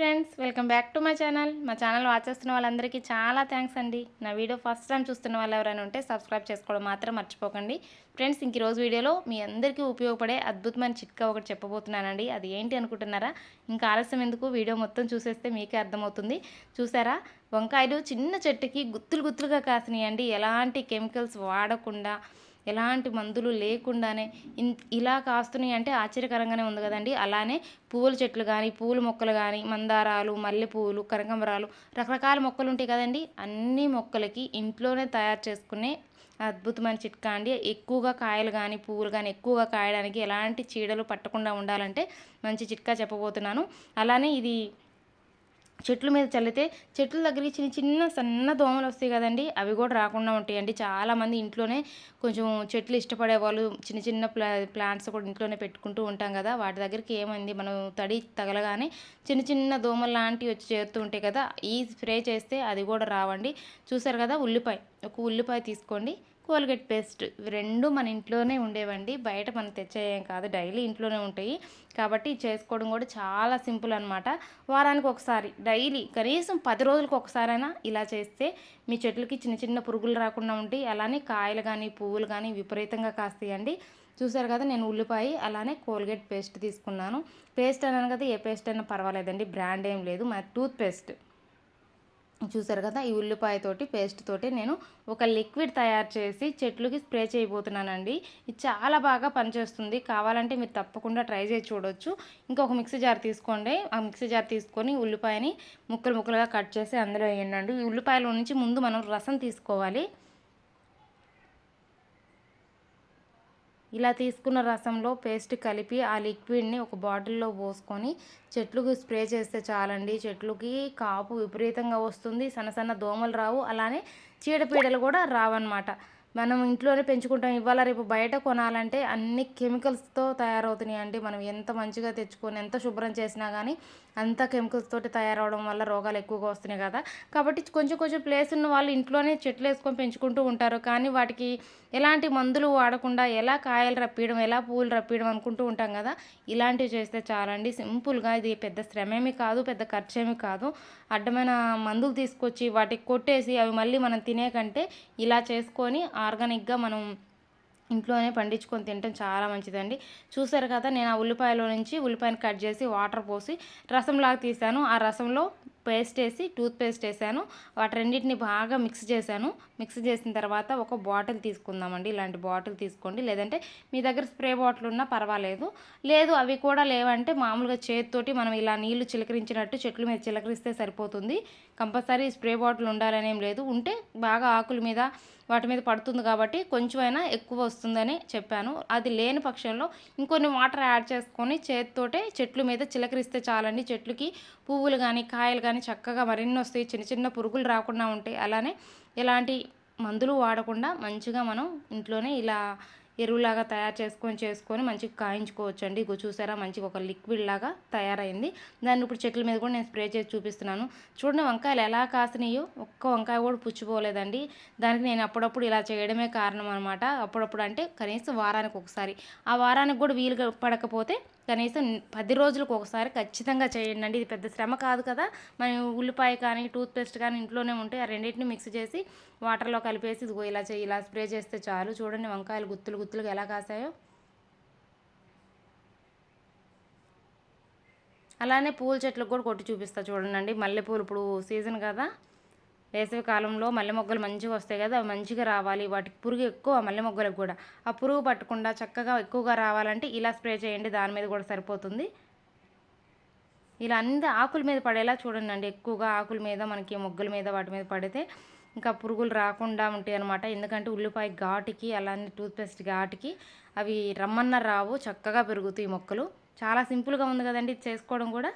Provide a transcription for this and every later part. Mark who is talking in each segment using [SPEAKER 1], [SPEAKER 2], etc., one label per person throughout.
[SPEAKER 1] Friends welcome back to my channel. మా channel watch చేస్తున్న వాళ్ళందరికీ చాలా థ్యాంక్స్ అండి. నా వీడియో ఫస్ట్ టైం చూస్తున్న వాళ్ళు ఎవరైనా ఉంటే సబ్స్క్రైబ్ చేసుకోవడం మాత్రం మర్చిపోకండి. ఫ్రెండ్స్ ఇంక రోజు వీడియోలో మీ అందరికీ ఉపయోగపడే అద్భుతమైన చిట్కా ఒకటి చెప్పబోతున్నానండి. అది ఏంటి అనుకుంటున్నారా? ఇంకా ఆలస్యం ఎందుకు? వీడియో మొత్తం చూసేస్తే మీకే అర్థమవుతుంది. చూసారా? వంకాయలు చిన్న చెట్టుకి గుత్తులు గుత్తులుగా కాసినాయండి. ఎలాంటి కెమికల్స్ వాడకుండా ఎలాంటి మందులు లేకుండానే ఇలా కాస్తున్నాయి అంటే ఆశ్చర్యకరంగానే ఉంది కదండి. అలానే పూల చెట్లు కానీ పూల మొక్కలు కానీ మందారాలు మల్లెపూలు కనకంబరాలు రకరకాల మొక్కలు ఉంటాయి కదండి. అన్ని మొక్కలకి ఇంట్లోనే తయారు చేసుకునే అద్భుతమైన చిట్కా అండి. ఎక్కువగా కాయలు కానీ పువ్వులు కానీ ఎక్కువగా కాయడానికి ఎలాంటి చీడలు పట్టకుండా ఉండాలంటే మంచి చిట్కా చెప్పబోతున్నాను. అలానే ఇది చెట్ల మీద చల్లితే చెట్ల దగ్గర చిన్న చిన్న సన్న దోమలు వస్తాయి కదండి అవి కూడా రాకుండా ఉంటాయండి. చాలామంది ఇంట్లోనే కొంచెం చెట్లు ఇష్టపడే వాళ్ళు చిన్న చిన్న ప్లా ప్లాంట్స్ కూడా ఇంట్లోనే పెట్టుకుంటూ ఉంటాం కదా. వాటి దగ్గరికి ఏమైంది మనం తడి తగలగానే చిన్న చిన్న దోమలు లాంటివి వచ్చి చేరుతూ ఉంటాయి కదా. ఈ స్ప్రే చేస్తే అది కూడా రావండి. చూసారు కదా ఉల్లిపాయ. ఒక ఉల్లిపాయ తీసుకోండి. కోల్గేట్ పేస్ట్ రెండు మన ఇంట్లోనే ఉండేవండి. బయట మనం తెచ్చేయం కాదు. డైలీ ఇంట్లోనే ఉంటాయి. కాబట్టి చేసుకోవడం కూడా చాలా సింపుల్ అనమాట వారానికి ఒకసారి డైలీ కనీసం పది రోజులకు ఒకసారైనా ఇలా చేస్తే మీ చెట్లకి చిన్న చిన్న పురుగులు రాకుండా ఉంటాయి. అలానే కాయలు కానీ పువ్వులు కానీ విపరీతంగా కాస్తాయండి. చూసారు కదా నేను ఉల్లిపాయ అలానే కోల్గేట్ పేస్ట్ తీసుకున్నాను. పేస్ట్ అన్నాను కదా ఏ పేస్ట్ అయినా పర్వాలేదండి. బ్రాండ్ ఏం లేదు. మా టూత్ పేస్ట్ చూసారు కదా ఈ ఉల్లిపాయతోటి పేస్ట్ తోటి నేను ఒక లిక్విడ్ తయారు చేసి చెట్లుకి స్ప్రే చేయబోతున్నానండి. ఇది చాలా బాగా పనిచేస్తుంది. కావాలంటే మీరు తప్పకుండా ట్రై చేసి చూడొచ్చు. ఇంకా ఒక మిక్సీ జార్ తీసుకోండి. ఆ మిక్సీ జార్ తీసుకొని ఉల్లిపాయని ముక్కలు ముక్కలుగా కట్ చేసి అందులో వేయండి ఈ ఉల్లిపాయల నుంచి ముందు మనం రసం తీసుకోవాలి. ఇలా తీసుకున్న రసంలో పేస్ట్ కలిపి ఆ లిక్విడ్ని ఒక బాటిల్లో పోసుకొని చెట్లకు స్ప్రే చేస్తే చాలండి. చెట్లుకి కాపు విపరీతంగా వస్తుంది. సన్న సన్న దోమలు రావు. అలానే చీడపీడలు కూడా రావన్నమాట. మనం ఇంట్లోనే పెంచుకుంటాం. ఇవాళ రేపు బయట కొనాలంటే అన్ని కెమికల్స్తో తయారవుతున్నాయి అండి. మనం ఎంత మంచిగా తెచ్చుకొని ఎంత శుభ్రం చేసినా కానీ అంత కెమికల్స్ తోటి తయారవడం వల్ల రోగాలు ఎక్కువగా వస్తున్నాయి కదా. కాబట్టి కొంచెం కొంచెం ప్లేస్ ఉన్న వాళ్ళు ఇంట్లోనే చెట్లు వేసుకొని పెంచుకుంటూ ఉంటారు. కానీ వాటికి ఎలాంటి మందులు వాడకుండా ఎలా కాయలు రప్పియడం ఎలా పువ్వులు రప్పియడం అనుకుంటూ ఉంటాం కదా. ఇలాంటివి చేస్తే చాలండి. సింపుల్గా ఇది పెద్ద శ్రమేమి కాదు పెద్ద ఖర్చేమి కాదు. అడ్డమైన మందులు తీసుకొచ్చి వాటికి కొట్టేసి అవి మళ్ళీ మనం తినే కంటే ఇలా చేసుకొని ఆర్గానిక్గా మనం ఇంట్లోనే పండించుకొని తినటం చాలా మంచిదండి. చూసారు కదా నేను ఆ ఉల్లిపాయలో నుంచి ఉల్లిపాయను కట్ చేసి వాటర్ పోసి రసంలాగా తీసాను. ఆ రసంలో పేస్ట్ వేసి టూత్ పేస్ట్ వేసాను. వాటి రెండింటిని బాగా మిక్స్ చేశాను. మిక్స్ చేసిన తర్వాత ఒక బాటిల్ తీసుకుందామండి. ఇలాంటి బాటిల్ తీసుకోండి. లేదంటే మీ దగ్గర స్ప్రే బాటిల్ ఉన్నా పర్వాలేదు. లేదు అవి కూడా లేవంటే మామూలుగా చేతితోటి మనం ఇలా నీళ్ళు చిలకరించినట్టు చెట్ల మీద చిలకరిస్తే సరిపోతుంది. కంపల్సరీ స్ప్రే బాటిల్ ఉండాలనేం లేదు. ఉంటే బాగా ఆకుల మీద వాటి మీద పడుతుంది కాబట్టి కొంచెమైనా ఎక్కువ వస్తుందని చెప్పాను. అది లేని పక్షంలో ఇంకొన్ని వాటర్ యాడ్ చేసుకొని చేతితోటే చెట్లు మీద చిలకరిస్తే చాలండి. చెట్లకి పువ్వులు కానీ కాయలు కానీ చక్కగా మరిన్ని వస్తాయి. చిన్న చిన్న పురుగులు రాకుండా ఉంటాయి అలానే ఎలాంటి మందులు వాడకుండా మంచిగా మనం ఇంట్లోనే ఇలా ఎరువులాగా తయారు చేసుకొని చేసుకొని మంచిగా కాయించుకోవచ్చు అండి ఇగో చూసారా మంచిగా ఒక లిక్విడ్ లాగా తయారైంది. దాన్ని ఇప్పుడు చెట్ల మీద కూడా నేను స్ప్రే చేసి చూపిస్తున్నాను. చూడండి వంకాయలు ఎలా కాసినాయో ఒక్క వంకాయ కూడా పుచ్చిపోలేదండి. దానికి నేను అప్పుడప్పుడు ఇలా చేయడమే కారణం అనమాట అప్పుడప్పుడు అంటే కనీసం వారానికి ఒకసారి. ఆ వారానికి కూడా వీలు పడకపోతే కనీసం పది రోజులకు ఒకసారి ఖచ్చితంగా చేయండి అండి. ఇది పెద్ద శ్రమ కాదు కదా. మనం ఉల్లిపాయ కానీ టూత్పేస్ట్ కానీ ఇంట్లోనే ఉంటే ఆ రెండింటిని మిక్స్ చేసి వాటర్లో కలిపేసి ఇదిగో ఇలా చేయి ఇలా స్ప్రే చేస్తే చాలు. చూడండి వంకాయలు గుత్తులు గుత్తులుగా ఎలా కాసాయో? అలానే పూల చెట్లకు కూడా కొట్టి చూపిస్తా చూడండి మల్లెపూలు ఇప్పుడు సీజన్ కదా. వేసవి కాలంలో మల్లె మొగ్గలు మంచిగా వస్తాయి కదా అవి మంచిగా రావాలి. వాటికి పురుగు ఎక్కువ మల్లె మొగ్గలకు కూడా. ఆ పురుగు పట్టకుండా చక్కగా ఎక్కువగా రావాలంటే ఇలా స్ప్రే చేయండి దాని మీద కూడా సరిపోతుంది. ఇలా అన్ని ఆకుల మీద పడేలా చూడండి అండి ఎక్కువగా ఆకుల మీద మనకి మొగ్గల మీద వాటి మీద పడితే ఇంకా పురుగులు రాకుండా ఉంటాయి అనమాట ఎందుకంటే ఉల్లిపాయ ఘాటుకి అలానే టూత్పేస్ట్ ఘాటుకి అవి రమ్మన్న రావు చక్కగా పెరుగుతాయి మొక్కలు. చాలా సింపుల్గా ఉంది కదండి చేసుకోవడం కూడా.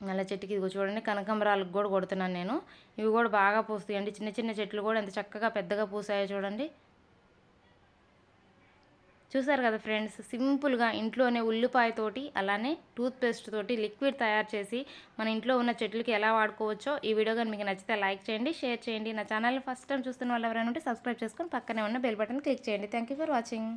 [SPEAKER 1] నల్ల చెట్టుకి ఇదిగో చూడండి కనకంబరాలకు కూడా కొడుతున్నాను నేను. ఇవి కూడా బాగా పూస్తాయండి. చిన్న చిన్న చెట్లు కూడా ఎంత చక్కగా పెద్దగా పూసాయో చూడండి. చూసారు కదా ఫ్రెండ్స్ సింపుల్గా ఇంట్లోనే ఉల్లిపాయతోటి అలానే టూత్పేస్ట్ తోటి లిక్విడ్ తయారు చేసి మన ఇంట్లో ఉన్న చెట్లకి ఎలా వాడుకోవచ్చో ఈ వీడియో కానీ మీకు నచ్చితే లైక్ చేయండి షేర్ చేయండి. నా ఛానల్ ఫస్ట్ టైం చూస్తున్న వాళ్ళు ఎవరైనా ఉంటే సబ్స్క్రైబ్ చేసుకొని పక్కనే ఉన్న బెల్ బటన్ క్లిక్ చేయండి. Thank for watching.